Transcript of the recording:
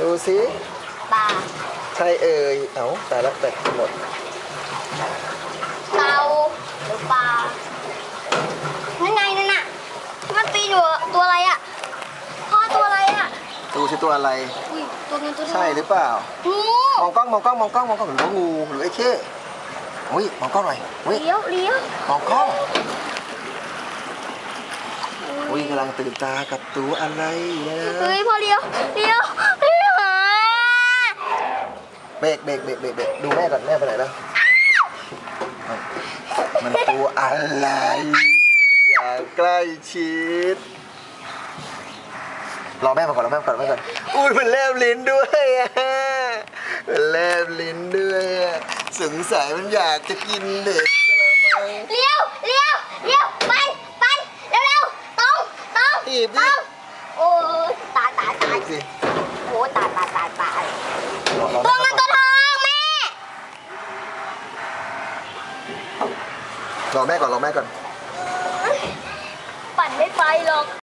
ดูสิปลาใช่เอ่ยเอ้าแต่ละแต่หมดเต่าหรือปลานั่นไงนั่นน่ะมันปีนอยู่อะตัวอะไรอะพ่อตัวอะไรอะดูสิตัวอะไร อุ้ยตัวเงินตัวทองใช่หรือเปล่า งูมองกล้องมองกล้องมองกล้องมองกล้องเหมือนว่างูหรือไอ้เข้อุ้ยมองกล้องหน่อยอุ้ยเลี้ยวเลี้ยวมองกล้องอุ้ยกำลังตื่นตากับตัวอะไรนะ เฮ้ยพ่อเลี้ยวเลี้ยวเลี้ยวหาเบ รกเบรกเบรกเบรกเบรกดูแม่ก่อนแม่ไปไหนแล้ว มันตัวอะไร อย่าใกล้ชิด รอแม่มาก่อนรอแม่มาก่อนรอแม่ก่อน อุ้ยมันแลบลิ้นด้วยอะมันแลบลิ้นด้วยอะสงสัยมันอยากจะกินเด็กซะแล้วมั้งเลี้ยวเลี้ยวเลี้ยวไปไปเร็วเร็วตรงตรงถีบตดิรงโอ้ยตายตายตายสิ โอ้ยตายตายตายตาย รอรอ ตัว แม่ เงิน ก่ ตั อน วทองแม่ รอแม่ก่อนรอแม่ก่อน ปั่นไม่ไปหรอก